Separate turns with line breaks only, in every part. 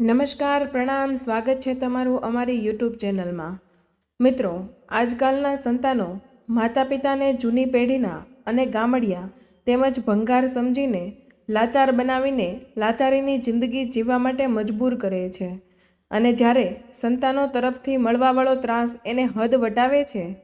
નમસ્કાર, પ્રણામ, સ્વાગત છે તમારું અમારી યુટ્યુબ ચેનલમાં. મિત્રો, આજકાલના સંતાનો માતા પિતાને જૂની પેઢીના અને ગામડિયા તેમજ ભંગાર સમજીને લાચાર બનાવીને લાચારીની જિંદગી જીવવા માટે મજબૂર કરે છે. અને જ્યારે સંતાનો તરફથી મળવાવાળો ત્રાસ એને હદ વટાવે છે,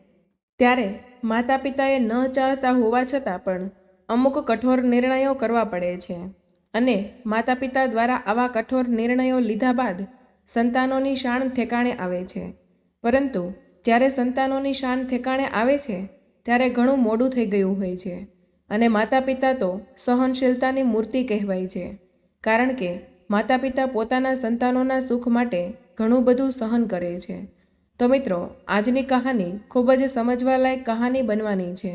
ત્યારે માતા પિતાએ ન ચાહતા હોવા છતાં પણ અમુક કઠોર નિર્ણયો કરવા પડે છે. અને માતા પિતા દ્વારા આવા કઠોર નિર્ણયો લીધા બાદ સંતાનોની શાન ઠેકાણે આવે છે. પરંતુ જ્યારે સંતાનોની શાન ઠેકાણે આવે છે, ત્યારે ઘણું મોડું થઈ ગયું હોય છે અને માતા પિતા તો સહનશીલતાની મૂર્તિ કહેવાય છે, કારણ કે માતા પિતા પોતાના સંતાનોના સુખ માટે ઘણું બધું સહન કરે છે. તો મિત્રો, આજની કહાની ખૂબ જ સમજવાલાયક કહાની બનવાની છે.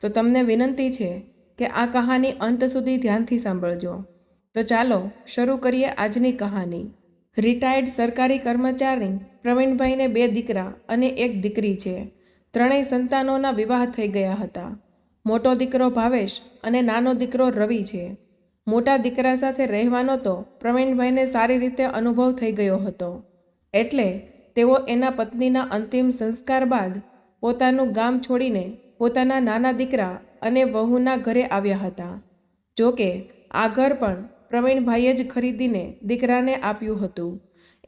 તો તમને વિનંતી છે કે આ કહાની અંત સુધી ધ્યાનથી સાંભળજો. તો ચાલો શરૂ કરીએ આજની કહાની. રિટાયર્ડ સરકારી કર્મચારી પ્રવીણભાઈને બે દીકરા અને એક દીકરી છે. ત્રણેય સંતાનોના વિવાહ થઈ ગયા હતા. મોટો દીકરો ભાવેશ અને નાનો દીકરો રવિ છે. મોટા દીકરા સાથે રહેવાનો તો પ્રવીણભાઈને સારી રીતે અનુભવ થઈ ગયો હતો. એટલે તેઓ એના પત્નીના અંતિમ સંસ્કાર બાદ પોતાનું ગામ છોડીને પોતાના નાના દીકરા અને વહુના ઘરે આવ્યા હતા. જો કે આ ઘર પણ પ્રવીણભાઈએ જ ખરીદીને દીકરાને આપ્યું હતું.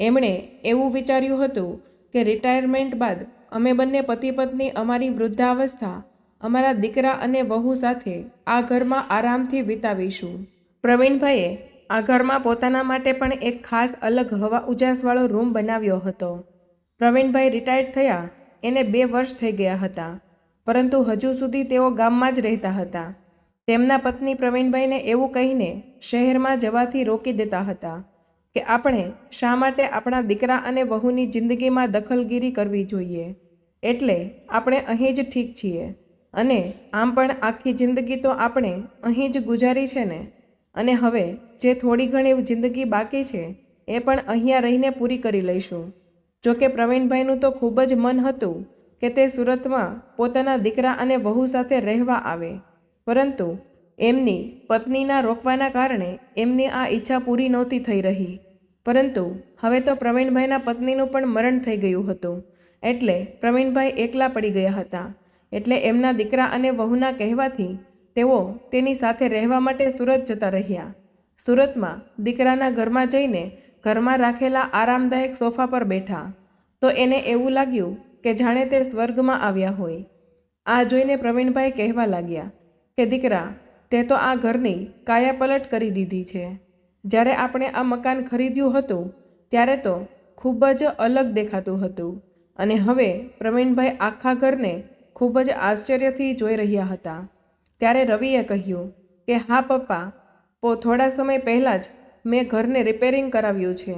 એમણે એવું વિચાર્યું હતું કે રિટાયરમેન્ટ બાદ અમે બંને પતિ પત્ની અમારી વૃદ્ધાવસ્થા, અમારા દીકરા અને વહુ સાથે આ ઘરમાં આરામથી વિતાવીશું. પ્રવીણભાઈએ આ ઘરમાં પોતાના માટે પણ એક ખાસ અલગ હવા ઉજાસવાળો રૂમ બનાવ્યો હતો. પ્રવીણભાઈ રિટાયર્ડ થયા, એને બે વર્ષ થઈ ગયા હતા. પરંતુ હજુ સુધી તેઓ ગામમાં જ રહેતા હતા. તેમના પત્ની પ્રવીણભાઈને એવું કહીને શહેરમાં જવાથી રોકી દેતા હતા કે આપણે શા માટે આપણા દીકરા અને વહુની જિંદગીમાં દખલગીરી કરવી જોઈએ? એટલે આપણે અહીં જ ઠીક છીએ. અને આમ પણ આખી જિંદગી તો આપણે અહીં જ ગુજારી છે ને? અને હવે જે થોડી ઘણી જિંદગી બાકી છે, એ પણ અહીંયા રહીને પૂરી કરી લઈશું. જોકે પ્રવીણભાઈનું તો ખૂબ જ મન હતું કે તે સુરતમાં પોતાના દીકરા અને વહુ સાથે રહેવા આવે. પરંતુ એમની પત્નીના રોકવાના કારણે એમની આ ઈચ્છા પૂરી નહોતી થઈ રહી. પરંતુ હવે તો પ્રવીણભાઈના પત્નીનું પણ મરણ થઈ ગયું હતું. એટલે પ્રવીણભાઈ એકલા પડી ગયા હતા. એટલે એમના દીકરા અને વહુના કહેવાથી તેઓ તેની સાથે રહેવા માટે સુરત જતા રહ્યા. સુરતમાં દીકરાના ઘરમાં જઈને ઘરમાં રાખેલા આરામદાયક સોફા પર બેઠા. તો એને એવું લાગ્યું કે જાણે તે સ્વર્ગમાં આવ્યા હોય. આ જોઈને પ્રવીણભાઈ કહેવા લાગ્યા કે, દીકરા, તે તો આ ઘરની કાયાપલટ કરી દીધી છે. જ્યારે આપણે આ મકાન ખરીદ્યું હતું, ત્યારે તો ખૂબ જ અલગ દેખાતું હતું. અને હવે પ્રવીણભાઈ આખા ઘરને ખૂબ જ આશ્ચર્યથી જોઈ રહ્યા હતા. ત્યારે રવિએ કહ્યું કે, હા, પપ્પા, પો, થોડા સમય પહેલાં જ મેં ઘરને રિપેરિંગ કરાવ્યું છે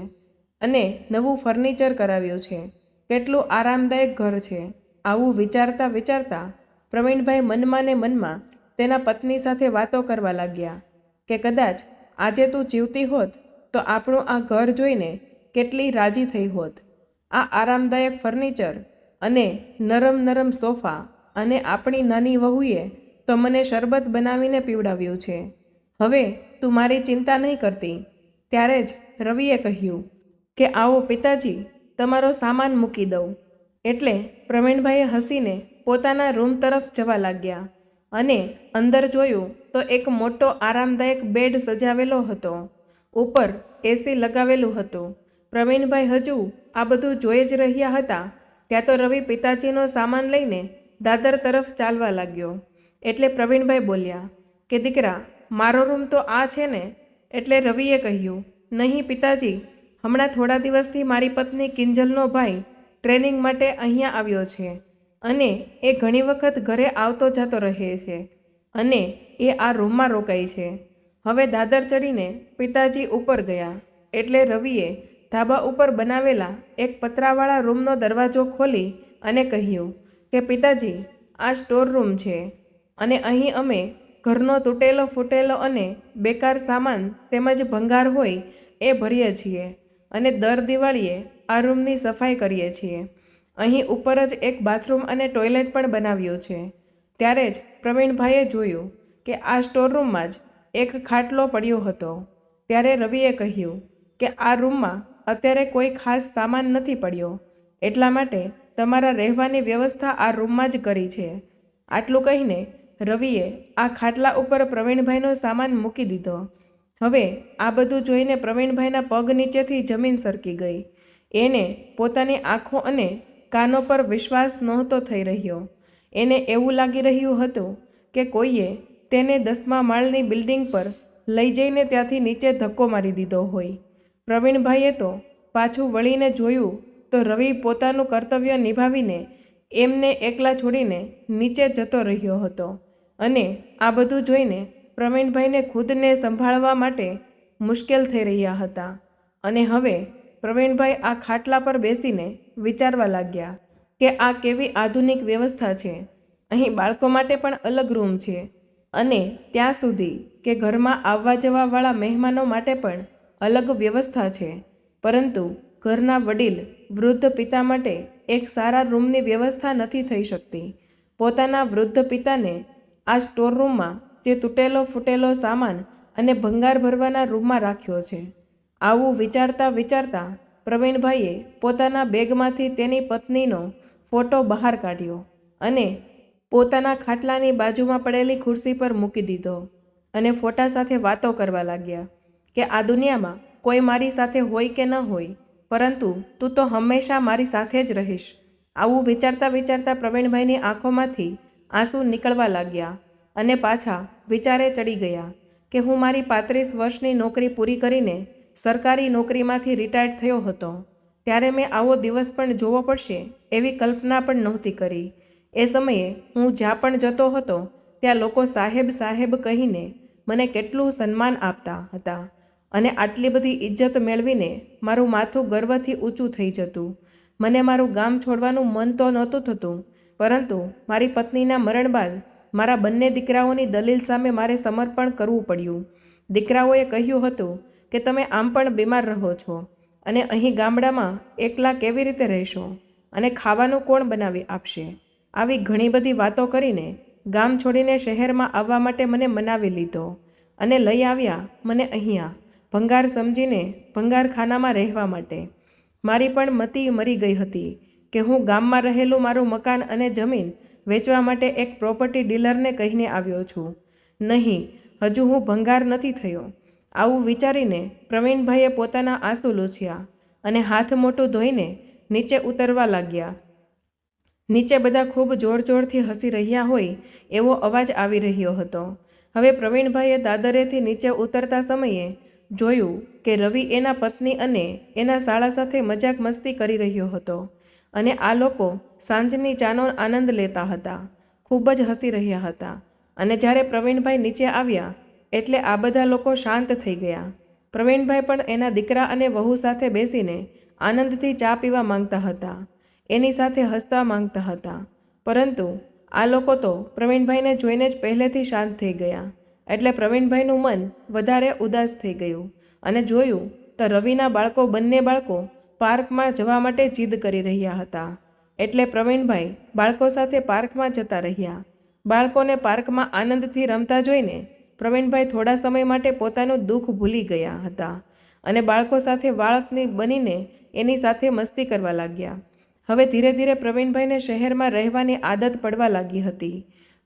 અને નવું ફર્નિચર કરાવ્યું છે. કેટલું આરામદાયક ઘર છે? આવું વિચારતા વિચારતા પ્રવીણભાઈ મનમાં ને મનમાં તેના પત્ની સાથે વાતો કરવા લાગ્યા કે કદાચ આજે તું જીવતી હોત તો આપણું આ ઘર જોઈને કેટલી રાજી થઈ હોત. આ આરામદાયક ફર્નિચર અને નરમ નરમ સોફા અને આપણી નાની વહુએ તો મને શરબત બનાવીને પીવડાવ્યું છે. હવે તું મારી ચિંતા નહીં કરતી. ત્યારે જ રવિએ કહ્યું કે આવો પિતાજી તમારો સામાન મૂકી દઉં. એટલે પ્રવીણભાઈએ હસીને પોતાના રૂમ તરફ જવા લાગ્યા અને અંદર જોયું તો એક મોટો આરામદાયક બેડ સજાવેલો હતો. ઉપર એસી લગાવેલું હતું. પ્રવીણભાઈ હજુ આ બધું જોઈ જ રહ્યા હતા. ત્યાં તો રવિ પિતાજીનો સામાન લઈને દાદર તરફ ચાલવા લાગ્યો. એટલે પ્રવીણભાઈ બોલ્યા, કે દીકરા, મારો રૂમ તો આ છે ને? એટલે રવિએ કહ્યું, નહીં પિતાજી હમણાં થોડા દિવસથી મારી પત્ની કિંજલનો ભાઈ ટ્રેનિંગ માટે અહીંયા આવ્યો છે અને એ ઘણી વખત ઘરે આવતો જતો રહે છે અને એ આ રૂમમાં રોકાય છે. હવે દાદર ચડીને પિતાજી ઉપર ગયા એટલે રવિએ ધાબા ઉપર બનાવેલા એક પતરાવાળા રૂમનો દરવાજો ખોલી અને કહ્યું કે, પિતાજી, આ સ્ટોર રૂમ છે અને અહીં અમે ઘરનો તૂટેલો ફૂટેલો અને બેકાર સામાન તેમજ ભંગાર હોય એ ભરીએ છીએ. અને દર દિવાળીએ આ રૂમની સફાઈ કરીએ છીએ. અહીં ઉપર જ એક બાથરૂમ અને ટોયલેટ પણ બનાવ્યું છે. ત્યારે જ પ્રવીણભાઈએ જોયું કે આ સ્ટોર રૂમમાં જ એક ખાટલો પડ્યો હતો. ત્યારે રવિએ કહ્યું કે આ રૂમમાં અત્યારે કોઈ ખાસ સામાન નથી પડ્યો. એટલા માટે તમારા રહેવાની વ્યવસ્થા આ રૂમમાં જ કરી છે. આટલું કહીને રવિએ આ ખાટલા ઉપર પ્રવીણભાઈનો સામાન મૂકી દીધો. હવે આ બધું જોઈને પ્રવીણભાઈના પગ નીચેથી જમીન સરકી ગઈ. એને પોતાની આંખો અને કાનો પર વિશ્વાસ નહોતો થઈ રહ્યો. એને એવું લાગી રહ્યું હતું કે કોઈએ તેને દસમા માળની બિલ્ડિંગ પર લઈ જઈને ત્યાંથી નીચે ધક્કો મારી દીધો હોય. પ્રવીણભાઈએ તો પાછું વળીને જોયું તો રવિ પોતાનું કર્તવ્ય નિભાવીને એમને એકલા છોડીને નીચે જતો રહ્યો હતો. અને આ બધું જોઈને પ્રવીણભાઈને ખુદને સંભાળવા માટે મુશ્કેલ થઈ રહ્યા હતા અને હવે પ્રવીણભાઈ આ ખાટલા પર બેસીને વિચારવા લાગ્યા કે આ કેવી આધુનિક વ્યવસ્થા છે. અહીં બાળકો માટે પણ અલગ રૂમ છે અને ત્યાં સુધી કે ઘરમાં આવવા જવાવાળા મહેમાનો માટે પણ અલગ વ્યવસ્થા છે. પરંતુ ઘરના વડીલ વૃદ્ધ પિતા માટે એક સારા રૂમની વ્યવસ્થા નથી થઈ શકતી. પોતાના વૃદ્ધ પિતાને આ સ્ટોર રૂમમાં જે તૂટેલો ફૂટેલો સામાન અને ભંગાર ભરવાના રૂમમાં રાખ્યો છે. આવું વિચારતા વિચારતા પ્રવીણભાઈએ પોતાના બેગમાંથી તેની પત્નીનો ફોટો બહાર કાઢ્યો અને પોતાના ખાટલાની બાજુમાં પડેલી ખુરશી પર મૂકી દીધો અને ફોટા સાથે વાતો કરવા લાગ્યા કે આ દુનિયામાં કોઈ મારી સાથે હોય કે ન હોય, પરંતુ તું તો હંમેશા મારી સાથે જ રહીશ. આવું વિચારતા વિચારતા પ્રવીણભાઈની આંખોમાંથી આંસુ નીકળવા લાગ્યા અને પાછા વિચારે ચડી ગયા કે હું મારી પાંત્રીસ વર્ષની નોકરી પૂરી કરીને સરકારી નોકરીમાંથી રિટાયર્ડ થયો હતો. ત્યારે મેં આવો દિવસ પણ જોવો પડશે એવી કલ્પના પણ નહોતી કરી. એ સમયે હું જ્યાં પણ જતો હતો, ત્યાં લોકો સાહેબ સાહેબ કહીને મને કેટલું સન્માન આપતા હતા અને આટલી બધી ઇજ્જત મેળવીને મારું માથું ગર્વથી ઊંચું થઈ જતું. મને મારું ગામ છોડવાનું મન તો નહોતું થતું, પરંતુ મારી પત્નીના મરણ બાદ મારા બંને દીકરાઓની દલીલ સામે મારે સમર્પણ કરવું પડ્યું. દીકરાઓએ કહ્યું હતું કે, તમે આમ પણ બીમાર રહો છો અને અહીં ગામડામાં એકલા કેવી રીતે રહેશો અને ખાવાનું કોણ બનાવી આપશે? આવી ઘણી બધી વાતો કરીને ગામ છોડીને શહેરમાં આવવા માટે મને મનાવી લીધો અને લઈ આવ્યા મને અહીંયા ભંગાર સમજીને ભંગારખાનામાં રહેવા માટે. મારી પણ મતી મરી ગઈ હતી કે, હું ગામમાં રહેલું મારું મકાન અને જમીન વેચવા માટે એક પ્રોપર્ટી ડીલરને કહીને આવ્યો છું. નહીં, હજુ હું ભંગાર નથી થયો. આવું વિચારીને પ્રવીણભાઈએ પોતાના આંસુ લૂછ્યા અને હાથ મોટું ધોઈને નીચે ઉતરવા લાગ્યા. નીચે બધા ખૂબ જોર જોરથી હસી રહ્યા હોય એવો અવાજ આવી રહ્યો હતો. હવે પ્રવીણભાઈએ દાદરેથી નીચે ઉતરતા સમયે જોયું કે રવિ એના પત્ની અને એના શાળા સાથે મજાક મસ્તી કરી રહ્યો હતો. અને આ લોકો સાંજની ચાનો આનંદ લેતા હતા. ખૂબ જ હસી રહ્યા હતા. અને જ્યારે પ્રવીણભાઈ નીચે આવ્યા, એટલે આ બધા લોકો શાંત થઈ ગયા. પ્રવીણભાઈ પણ એના દીકરા અને વહુ સાથે બેસીને આનંદથી ચા પીવા માંગતા હતા. એની સાથે હસતા માંગતા હતા. પરંતુ આ લોકો તો પ્રવીણભાઈને જોઈને જ પહેલેથી શાંત થઈ ગયા. એટલે પ્રવીણભાઈનું મન વધારે ઉદાસ થઈ ગયું. અને જોયું તો રવિના બાળકો બંને બાળકો પાર્કમાં જવા માટે જીદ કરી રહ્યા હતા. એટલે પ્રવીણભાઈ બાળકો સાથે પાર્કમાં જતા રહ્યા. બાળકોને પાર્કમાં આનંદથી રમતા જોઈને પ્રવીણભાઈ થોડા સમય માટે પોતાનું દુઃખ ભૂલી ગયા હતા અને બાળકો સાથે બાળકની બનીને એની સાથે મસ્તી કરવા લાગ્યા. હવે ધીરે ધીરે પ્રવીણભાઈને શહેરમાં રહેવાની આદત પડવા લાગી હતી.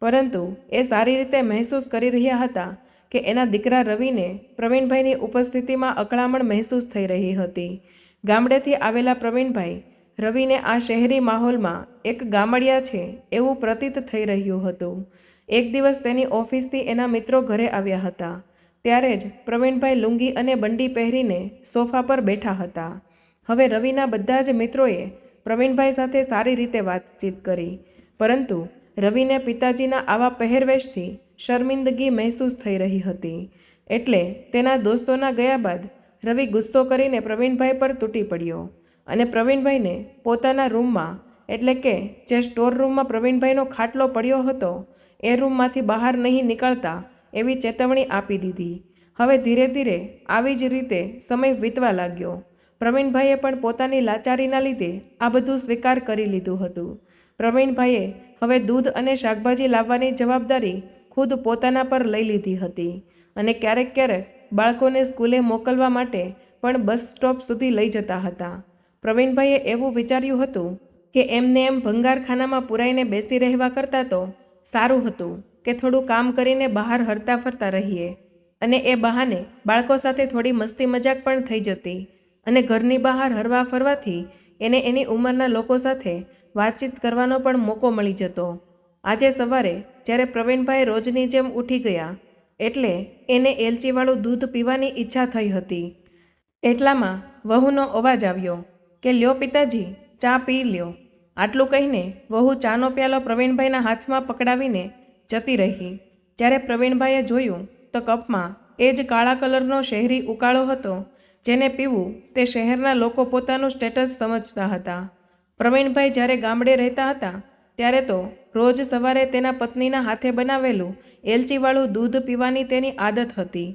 પરંતુ એ સારી રીતે મહેસૂસ કરી રહ્યા હતા કે એના દીકરા રવિને પ્રવીણભાઈની ઉપસ્થિતિમાં અકળામણ મહેસૂસ થઈ રહી હતી. ગામડેથી આવેલા પ્રવીણભાઈ રવિને આ શહેરી માહોલમાં એક ગામડિયા છે એવું પ્રતીત થઈ રહ્યું હતું. એક દિવસ તેની ઓફિસથી એના મિત્રો ઘરે આવ્યા હતા. ત્યારે જ પ્રવીણભાઈ લુંગી અને બંડી પહેરીને સોફા પર બેઠા હતા. હવે રવિના બધા જ મિત્રોએ પ્રવીણભાઈ સાથે સારી રીતે વાતચીત કરી. પરંતુ રવિને પિતાજીના આવા પહેરવેશથી શર્મિંદગી મહેસૂસ થઈ રહી હતી. એટલે તેના દોસ્તોના ગયા બાદ રવિ ગુસ્સો કરીને પ્રવીણભાઈ પર તૂટી પડ્યો અને પ્રવીણભાઈને પોતાના રૂમમાં, એટલે કે જે સ્ટોર રૂમમાં પ્રવીણભાઈનો ખાટલો પડ્યો હતો, એ રૂમમાંથી બહાર નહીં નીકળતા એવી ચેતવણી આપી દીધી. હવે ધીરે ધીરે આવી જ રીતે સમય વીતવા લાગ્યો. પ્રવીણભાઈએ પણ પોતાની લાચારીના લીધે આ બધું સ્વીકાર કરી લીધું હતું. પ્રવીણભાઈએ હવે દૂધ અને શાકભાજી લાવવાની જવાબદારી ખુદ પોતાના પર લઈ લીધી હતી અને ક્યારેક ક્યારેક બાળકોને સ્કૂલે મોકલવા માટે પણ બસ સ્ટોપ સુધી લઈ જતા હતા. પ્રવીણભાઈએ એવું વિચાર્યું હતું કે એમને એમ ભંગારખાનામાં પુરાઈને બેસી રહેવા કરતાં તો સારું હતું કે થોડું કામ કરીને બહાર હરતા ફરતા રહીએ. અને એ બહાને બાળકો સાથે થોડી મસ્તી મજાક પણ થઈ જતી અને ઘરની બહાર હરવા ફરવાથી એને એની ઉંમરના લોકો સાથે વાતચીત કરવાનો પણ મોકો મળી જતો. આજે સવારે જ્યારે પ્રવીણભાઈ રોજની જેમ ઉઠી ગયા એટલે એને એલચીવાળું દૂધ પીવાની ઈચ્છા થઈ હતી. એટલામાં વહુનો અવાજ આવ્યો કે, લ્યો પિતાજી, ચા પી લ્યો. આટલું કહીને વહુ ચાનો પ્યાલો પ્રવીણભાઈના હાથમાં પકડાવીને જતી રહી. જ્યારે પ્રવીણભાઈએ જોયું તો કપમાં એ જ કાળા કલરનો શહેરી ઉકાળો હતો જેને પીવું તે શહેરના લોકો પોતાનું સ્ટેટસ સમજતા હતા. પ્રવીણભાઈ જ્યારે ગામડે રહેતા હતા ત્યારે તો રોજ સવારે તેના પત્નીના હાથે બનાવેલું એલચીવાળું દૂધ પીવાની તેની આદત હતી.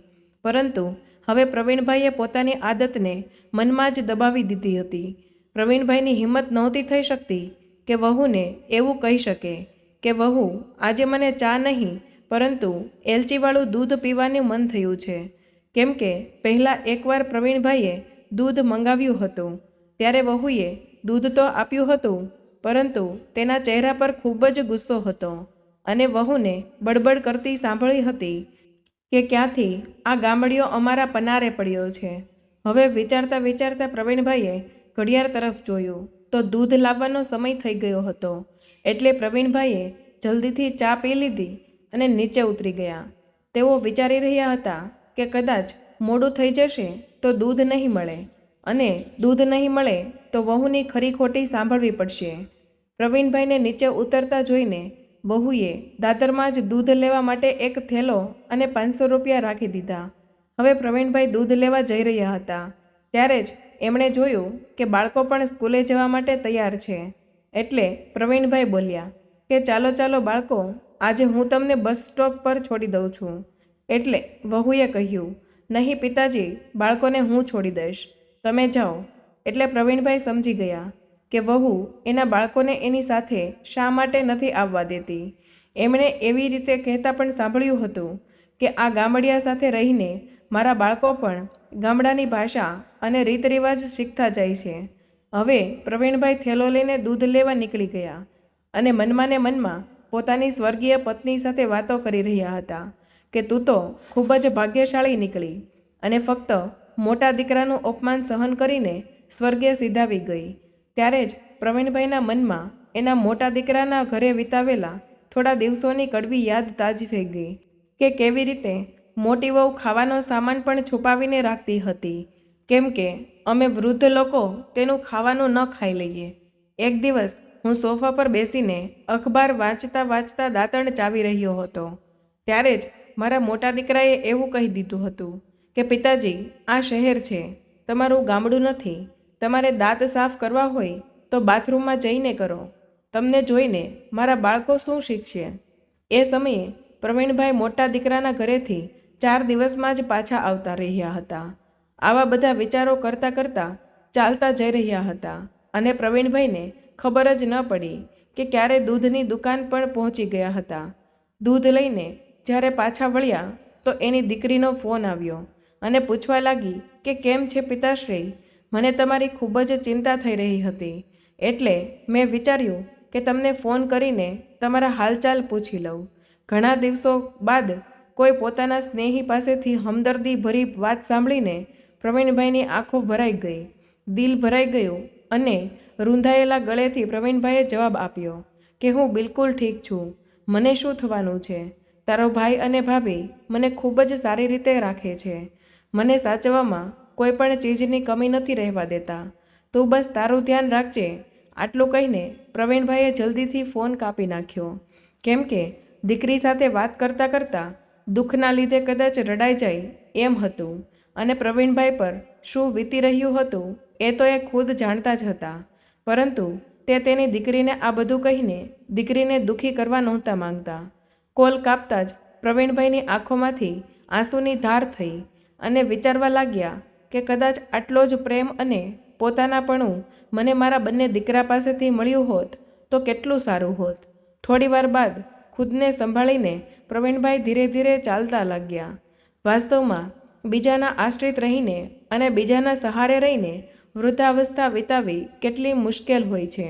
પરંતુ હવે પ્રવીણભાઈએ પોતાની આદતને મનમાં જ દબાવી દીધી હતી. પ્રવીણભાઈની હિંમત નહોતી થઈ શકતી કે વહુને એવું કહી શકે કે, વહુ, આજે મને ચા નહીં, પરંતુ એલચીવાળું દૂધ પીવાનું મન થયું છે. કેમ કે પહેલાં એકવાર પ્રવીણભાઈએ દૂધ મંગાવ્યું હતું, ત્યારે વહુએ દૂધ તો આપ્યું હતું પરંતુ તેના ચહેરા પર ખૂબ જ ગુસ્સો હતો અને વહુને બડબડ કરતી સાંભળી હતી કે ક્યાંથી આ ગામડીઓ અમારા પનારે પડ્યો છે. હવે વિચારતા વિચારતા પ્રવીણભાઈએ ઘડિયાળ તરફ જોયું તો દૂધ લાવવાનો સમય થઈ ગયો હતો એટલે પ્રવીણભાઈએ જલ્દીથી ચા પી લીધી અને નીચે ઉતરી ગયા. તેઓ વિચારી રહ્યા હતા કે કદાચ મોડું થઈ જશે તો દૂધ નહીં મળે અને દૂધ નહીં મળે તો વહુની ખરી ખોટી સાંભળવી પડશે. પ્રવીણભાઈને નીચે ઉતરતા જોઈને વહુએ દાદરમાં જ દૂધ લેવા માટે એક થેલો અને પાંચસો રૂપિયા રાખી દીધા. હવે પ્રવીણભાઈ દૂધ લેવા જઈ રહ્યા હતા. ત્યારે જ એમણે જોયું કે બાળકો પણ સ્કૂલે જવા માટે તૈયાર છે. એટલે પ્રવીણભાઈ બોલ્યા કે ચાલો ચાલો બાળકો, આજે હું તમને બસ સ્ટોપ પર છોડી દઉં છું. એટલે વહુએ કહ્યું, નહીં પિતાજી, બાળકોને હું છોડી દઈશ. તમે જાઓ. એટલે પ્રવીણભાઈ સમજી ગયા. કે વહુ એના બાળકોને એની સાથે શા માટે નથી આવવા દેતી? એમણે એવી રીતે કહેતા પણ સાંભળ્યું હતું કે આ ગામડિયા સાથે રહીને મારા બાળકો પણ ગામડાની ભાષા અને રીત રિવાજ શીખતા જાય છે. હવે પ્રવીણભાઈ થેલો લઈને દૂધ લેવા નીકળી ગયા અને મનમાંને મનમાં પોતાની સ્વર્ગીય પત્ની સાથે વાતો કરી રહ્યા હતા કે તું તો ખૂબ જ ભાગ્યશાળી નીકળી અને ફક્ત મોટા દીકરાનું અપમાન સહન કરીને સ્વર્ગે સીધાવી ગઈ. ત્યારે જ પ્રવીણભાઈના મનમાં એના મોટા દીકરાના ઘરે વિતાવેલા થોડા દિવસોની કડવી યાદ તાજી થઈ ગઈ કે કેવી રીતે મોટી વહુ ખાવાનો સામાન પણ છુપાવીને રાખતી હતી. કેમ કે અમે વૃદ્ધ લોકો તેનું ખાવાનું ન ખાઈ લઈએ. એક દિવસ હું સોફા પર બેસીને અખબાર વાંચતા વાંચતા દાંતણ ચાવી રહ્યો હતો. ત્યારે જ મારા મોટા દીકરાએ એવું કહી દીધું હતું કે, પિતાજી, આ શહેર છે. તમારું ગામડું નથી. તમારે દાંત સાફ કરવા હોય તો બાથરૂમમાં જઈને કરો. તમને જોઈને મારા બાળકો શું શીખશે? એ સમયે પ્રવીણભાઈ મોટા દીકરાના ઘરેથી ચાર દિવસમાં જ પાછા આવતા રહ્યા હતા. આવા બધા વિચારો કરતાં કરતાં ચાલતા જઈ રહ્યા હતા અને પ્રવીણભાઈને ખબર જ ન પડી કે ક્યારે દૂધની દુકાન પણ પહોંચી ગયા હતા. દૂધ લઈને જ્યારે પાછા વળ્યા તો એની દીકરીનો ફોન આવ્યો અને પૂછવા લાગી કે કેમ છે પિતાશ્રી? મને તમારી ખૂબ જ ચિંતા થઈ રહી હતી. એટલે મેં વિચાર્યું કે તમને ફોન કરીને તમારા હાલચાલ પૂછી લઉં. ઘણા દિવસો બાદ કોઈ પોતાના સ્નેહી પાસેથી હમદર્દી ભરી વાત સાંભળીને પ્રવીણભાઈની આંખો ભરાઈ ગઈ. દિલ ભરાઈ ગયું અને રૂંધાયેલા ગળેથી પ્રવીણભાઈએ જવાબ આપ્યો કે હું બિલકુલ ઠીક છું. મને શું થવાનું છે? તારો ભાઈ અને ભાભી મને ખૂબ જ સારી રીતે રાખે છે. મને સાચવવામાં કોઈ પણ ચીજની કમી નથી રહેવા દેતા. તું બસ તારું ધ્યાન રાખજે. આટલું કહીને પ્રવીણભાઈએ જલ્દીથી ફોન કાપી નાખ્યો. કેમ કે દીકરી સાથે વાત કરતાં કરતાં દુઃખના લીધે કદાચ રડાઈ જાય એમ હતું. અને પ્રવીણભાઈ પર શું વીતી રહ્યું હતું એ તો એ ખુદ જાણતા જ હતા. પરંતુ તે તેની દીકરીને આ બધું કહીને દીકરીને દુઃખી કરવા નહોતા માંગતા. કોલ કાપતા જ પ્રવીણભાઈની આંખોમાંથી આંસુની ધાર થઈ અને વિચારવા લાગ્યા કે કદાચ આટલો જ પ્રેમ અને પોતાનાપણું મને મારા બંને દીકરા પાસેથી મળ્યું હોત, તો કેટલું સારું હોત. થોડીવાર બાદ ખુદને સંભાળીને પ્રવીણભાઈ ધીરે ધીરે ચાલતા લાગ્યા. વાસ્તવમાં બીજાના આશ્રિત રહીને અને બીજાના સહારે રહીને વૃદ્ધાવસ્થા વિતાવી કેટલી મુશ્કેલ હોય છે.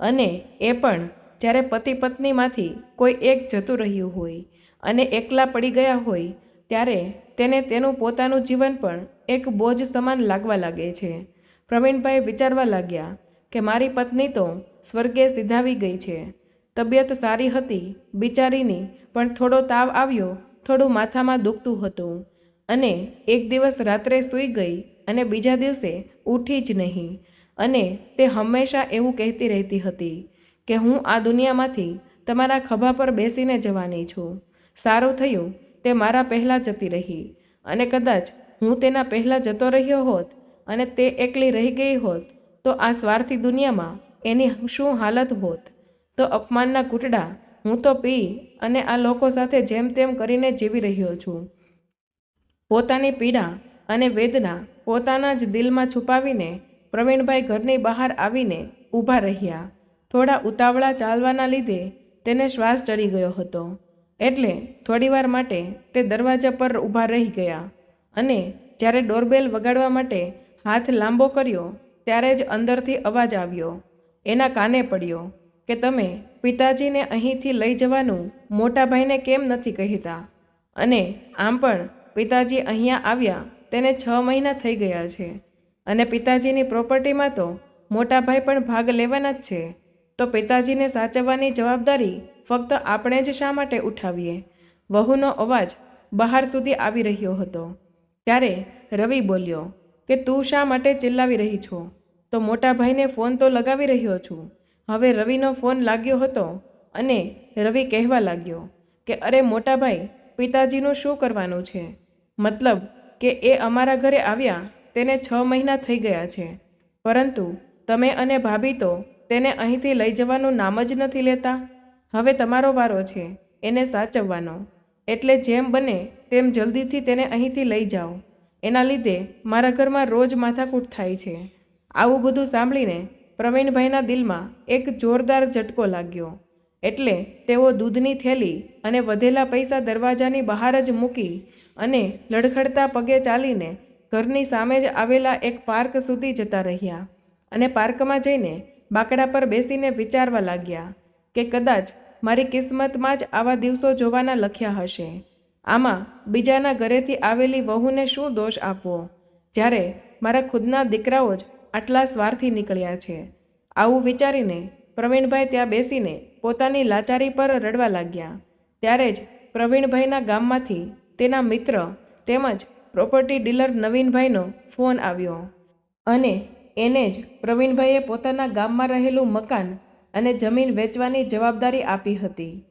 અને એ પણ જ્યારે પતિ પત્નીમાંથી કોઈ એક જતું રહ્યું હોય અને એકલા પડી ગયા હોય, ત્યારે તેને તેનું પોતાનું જીવન પણ એક બોજ સમાન લાગવા લાગે છે. પ્રવીણભાઈ વિચારવા લાગ્યા કે મારી પત્ની તો સ્વર્ગે સિધાવી ગઈ છે. તબિયત સારી હતી, બિચારીની પણ થોડો તાવ આવ્યો, થોડું માથામાં દુખતું હતું. અને એક દિવસ રાત્રે સૂઈ ગઈ અને બીજા દિવસે ઉઠી જ નહીં. અને તે હંમેશા એવું કહેતી રહેતી હતી કે હું આ દુનિયામાંથી તમારા ખભા પર બેસીને જવાની છું. સારું થયું તે મારા પહેલાં જતી રહી અને કદાચ હું તેના પહેલાં જતો રહ્યો હોત અને તે એકલી રહી ગઈ હોત, તો આ સ્વાર્થી દુનિયામાં એની શું હાલત હોત? તો અપમાનના ઘૂંટડા હું તો પી અને આ લોકો સાથે જેમ તેમ કરીને જીવી રહ્યો છું. પોતાની પીડા અને વેદના પોતાના જ દિલમાં છુપાવીને પ્રવીણભાઈ ઘરની બહાર આવીને ઊભા રહ્યા. થોડા ઉતાવળા ચાલવાના લીધે તેને શ્વાસ ચડી ગયો હતો. એટલે થોડીવાર માટે તે દરવાજા પર ઊભા રહી ગયા અને જ્યારે ડોરબેલ વગાડવા માટે હાથ લાંબો કર્યો, ત્યારે જ અંદરથી અવાજ આવ્યો. એના કાને પડ્યો કે તમે પિતાજીને અહીંથી લઈ જવાનું મોટા ભાઈને કેમ નથી કહેતા? અને આમ પણ પિતાજી અહીંયા આવ્યા, તેને છ મહિના થઈ ગયા છે. અને પિતાજીની પ્રોપર્ટીમાં તો મોટા ભાઈ પણ ભાગ લેવાના જ છે. તો પિતાજીને સાચવવાની જવાબદારી ફક્ત આપણે જ શા માટે ઉઠાવીએ? વહુનો અવાજ બહાર સુધી આવી રહ્યો હતો. ત્યારે રવિ બોલ્યો, કે તું શા માટે ચિલ્લાવી રહી છો? તો મોટા ભાઈને ફોન તો લગાવી રહ્યો છું. હવે રવિનો ફોન લાગ્યો હતો અને રવિ કહેવા લાગ્યો કે, અરે મોટા ભાઈ, પિતાજીનું શું કરવાનું છે? મતલબ કે એ અમારા ઘરે આવ્યા, તેને છ મહિના થઈ ગયા છે. પરંતુ તમે અને ભાભી તો તેને અહીંથી લઈ જવાનું નામ જ નથી લેતા. હવે તમારો વારો છે, એને સાચવવાનો. એટલે જેમ બને તેમ જલ્દીથી તેને અહીંથી લઈ જાઓ. એના લીધે મારા ઘરમાં રોજ માથાકૂટ થાય છે. આવું બધું સાંભળીને પ્રવીણભાઈના દિલમાં એક જોરદાર ઝટકો લાગ્યો. એટલે તેઓ દૂધની થેલી અને વધેલા પૈસા દરવાજાની બહાર જ મૂકી અને લડખડતા પગે ચાલીને ઘરની સામે જ આવેલા એક પાર્ક સુધી જતા રહ્યા અને પાર્કમાં જઈને બાકડા પર બેસીને વિચારવા લાગ્યા કે કદાચ મારી કિસ્મતમાં જ આવા દિવસો જોવાના લખ્યા હશે. આમાં, બીજાના ઘરેથી આવેલી વહુને શું દોષ આપવો? જ્યારે મારા ખુદના દીકરાઓ જ આટલા સ્વાર્થી નીકળ્યા છે. આવું વિચારીને પ્રવીણભાઈ ત્યાં બેસીને પોતાની લાચારી પર રડવા લાગ્યા. ત્યારે જ પ્રવીણભાઈના ગામમાંથી તેના મિત્ર તેમજ પ્રોપર્ટી ડીલર નવીનભાઈનો ફોન આવ્યો. અને એને જ પ્રવીણભાઈએ પોતાના ગામમાં રહેલું મકાન અને જમીન વેચવાની જવાબદારી આપી હતી.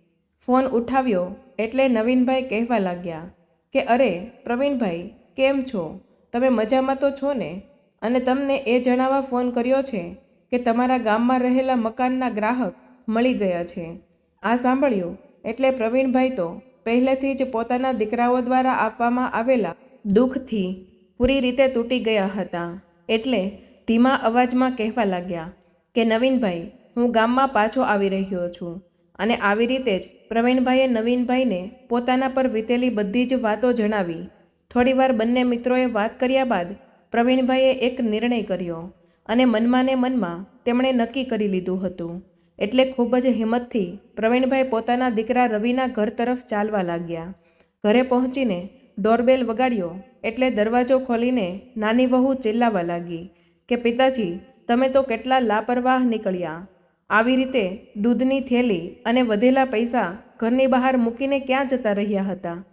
ફોન ઉઠાવ્યો એટલે નવીનભાઈ કહેવા લાગ્યા કે, અરે, પ્રવીણભાઈ, કેમ છો? તમે મજામાં તો છો ને? અને તમને એ જણાવવા ફોન કર્યો છે કે તમારા ગામમાં રહેલા મકાનના ગ્રાહક મળી ગયા છે. આ સાંભળ્યું એટલે પ્રવીણભાઈ તો પહેલેથી જ પોતાના દીકરાઓ દ્વારા આપવામાં આવેલા દુઃખથી પૂરી રીતે તૂટી ગયા હતા. એટલે ધીમા અવાજમાં કહેવા લાગ્યા કે, નવીનભાઈ હું ગામમાં પાછો આવી રહ્યો છું. અને આવી રીતે જ પ્રવીણભાઈએ નવીનભાઈને પોતાના પર વીતેલી બધી જ વાતો જણાવી. થોડીવાર બંને મિત્રોએ વાત કર્યા બાદ પ્રવીણભાઈએ એક નિર્ણય કર્યો અને મનમાં ને મનમાં તેમણે નક્કી કરી લીધું હતું. એટલે ખૂબ જ હિંમતથી પ્રવીણભાઈ પોતાના દીકરા રવિના ઘર તરફ ચાલવા લાગ્યા. ઘરે પહોંચીને ડોરબેલ વગાડ્યો એટલે દરવાજો ખોલીને નાની વહુ ચિલ્લાવા લાગી કે, પિતાજી, તમે તો કેટલા લાપરવાહ નીકળ્યા. આવી રીતે દૂધની થેલી અને વધેલા પૈસા ઘરની બહાર મૂકીને ક્યાં જતા રહ્યા હતા?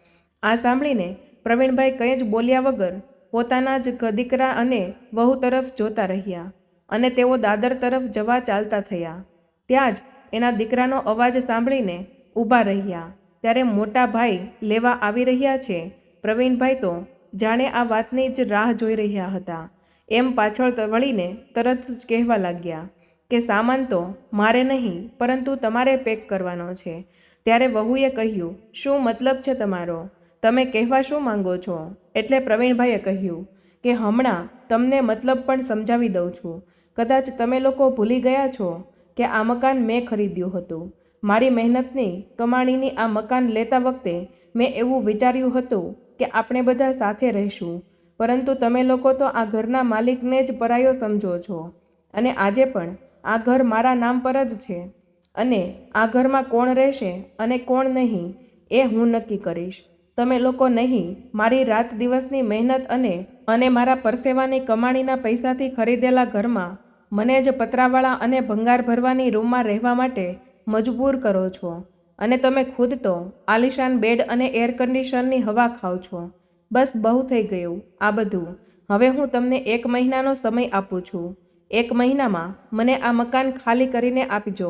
આ સાંભળીને પ્રવીણભાઈ કંઈ જ બોલ્યા વગર પોતાના જ દીકરા અને વહુ તરફ જોતા રહ્યા અને તેઓ દાદર તરફ જવા ચાલતા થયા. ત્યાં જ એના દીકરાનો અવાજ સાંભળીને ઊભા રહ્યા. ત્યારે મોટા ભાઈ લેવા આવી રહ્યા છે? પ્રવીણભાઈ તો જાણે આ વાતની જ રાહ જોઈ રહ્યા હતા. એમ પાછળ વળીને તરત જ કહેવા લાગ્યા. કે સામાન તો મારે નહીં, પરંતુ તમારે પેક કરવાનો છે. ત્યારે વહુએ કહ્યું, શું મતલબ છે તમારો? તમે કહેવા શું માંગો છો? એટલે પ્રવીણભાઈએ કહ્યું, કે હમણાં તમને મતલબ પણ સમજાવી દઉં છું. કદાચ તમે લોકો ભૂલી ગયા છો કે આ મકાન મેં ખરીદ્યું હતું. મારી મહેનતની કમાણીની આ મકાન લેતા વખતે મેં એવું વિચાર્યું હતું કે આપણે બધા સાથે રહીશું. પરંતુ તમે લોકો તો આ ઘરના માલિકને જ પરાયો સમજો છો. અને આજે પણ આ ઘર મારા નામ પર જ છે. અને આ ઘરમાં કોણ રહેશે અને કોણ નહીં, એ હું નક્કી કરીશ. તમે લોકો નહીં, મારી રાત દિવસની મહેનત અને અને મારા પરસેવાની કમાણીના પૈસાથી ખરીદેલા ઘરમાં, મને જ પતરાવાળા અને ભંગાર ભરવાની રૂમમાં રહેવા માટે મજબૂર કરો છો. અને તમે ખુદ તો, આલિશાન બેડ અને એર કન્ડિશનની હવા ખાઓ છો. બસ બહુ થઈ ગયું, આ બધું. હવે હું તમને એક મહિનાનો સમય આપું છું. એક મહિનામાં મને આ મકાન ખાલી કરીને આપજો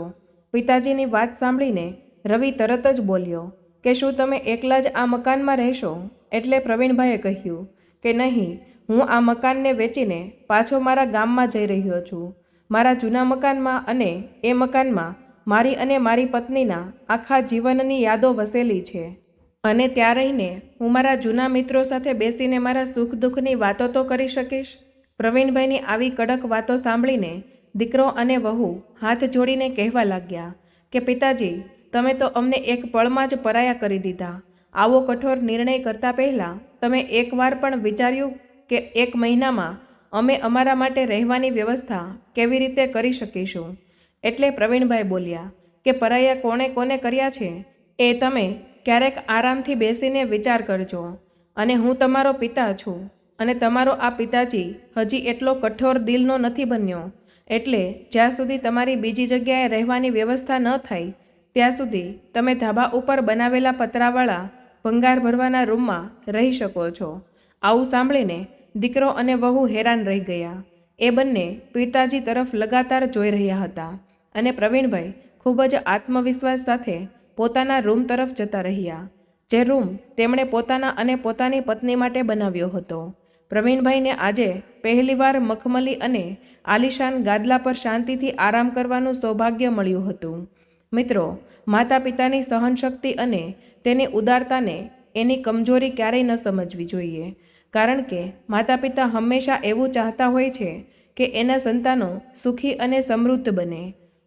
પિતાજીની વાત સાંભળીને રવિ તરત જ બોલ્યો કે શું તમે એકલા જ આ મકાનમાં રહેશો? એટલે પ્રવીણભાઈએ કહ્યું કે નહીં, હું આ મકાનને વેચીને પાછો મારા ગામમાં જઈ રહ્યો છું. મારા જૂના મકાનમાં અને એ મકાનમાં મારી અને મારી પત્નીના આખા જીવનની યાદો વસેલી છે. અને ત્યાં રહીને હું મારા જૂના મિત્રો સાથે બેસીને મારા સુખ દુઃખની વાતો તો કરી શકીશ? પ્રવીણભાઈની આવી કડક વાતો સાંભળીને દીકરો અને વહુ હાથ જોડીને કહેવા લાગ્યા કે, પિતાજી, તમે તો અમને એક પળમાં જ પરાયા કરી દીધા. આવો કઠોર નિર્ણય કરતા પહેલાં તમે એકવાર પણ વિચાર્યું કે એક મહિનામાં અમે અમારા માટે રહેવાની વ્યવસ્થા કેવી રીતે કરી શકીશું? એટલે પ્રવીણભાઈ બોલ્યા કે, પરાયા કોણે કોને કર્યા છે એ તમે ક્યારેક આરામથી બેસીને વિચાર કરજો અને હું તમારો પિતા છું. અને તમારો આ પિતાજી હજી એટલો કઠોર દિલનો નથી બન્યો. એટલે જ્યાં સુધી તમારી બીજી જગ્યાએ રહેવાની વ્યવસ્થા ન થાય ત્યાં સુધી તમે ધાબા ઉપર બનાવેલા પતરાવાળા ભંગાર ભરવાના રૂમમાં રહી શકો છો. આવું સાંભળીને દીકરો અને વહુ હેરાન રહી ગયા. એ બંને પિતાજી તરફ લગાતાર જોઈ રહ્યા હતા અને પ્રવીણભાઈ ખૂબ જ આત્મવિશ્વાસ સાથે પોતાના રૂમ તરફ જતા રહ્યા. જે રૂમ તેમણે પોતાના અને પોતાની પત્ની માટે બનાવ્યો હતો. પ્રવીણભાઈને આજે પહેલીવાર મખમલી અને આલિશાન ગાદલા પર શાંતિથી આરામ કરવાનું સૌભાગ્ય મળ્યું હતું. મિત્રો માતા પિતાની સહનશક્તિ અને તેની ઉદારતાને એની કમજોરી ક્યારેય ન સમજવી જોઈએ. કારણ કે માતા પિતા હંમેશા એવું ચાહતા હોય છે કે એના સંતાનો સુખી અને સમૃદ્ધ બને.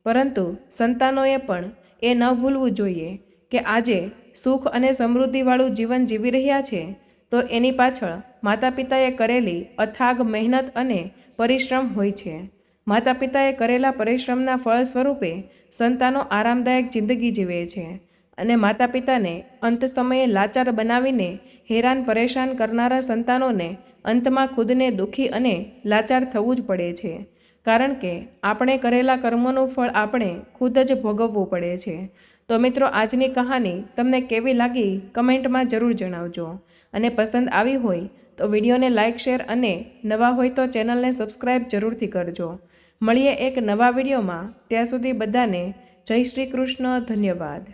પરંતુ સંતાનોએ પણ એ ન ભૂલવું જોઈએ કે આજે સુખ અને સમૃદ્ધિવાળું જીવન જીવી રહ્યા છે તો એની પાછળ માતા પિતાએ કરેલી અથાગ મહેનત અને પરિશ્રમ હોય છે. માતા પિતાએ કરેલા પરિશ્રમના ફળ સ્વરૂપે સંતાનો આરામદાયક જિંદગી જીવે છે અને માતા પિતાને અંત સમયે લાચાર બનાવીને હેરાન પરેશાન કરનારા સંતાનોને અંતમાં ખુદને દુઃખી અને લાચાર થવું જ પડે છે. કારણ કે આપણે કરેલા કર્મોનું ફળ આપણે ખુદ જ ભોગવવું પડે છે. તો મિત્રો, આજની કહાની તમને કેવી લાગી કમેન્ટમાં જરૂર જણાવજો. અને પસંદ આવી હોય તો વિડીયોને લાઇક, શેર અને નવા હોય તો ચેનલને સબસ્ક્રાઈબ જરૂરથી કરજો. મળીએ એક નવા વિડીયોમાં. ત્યાં સુધી બધાને જય શ્રી કૃષ્ણ. ધન્યવાદ.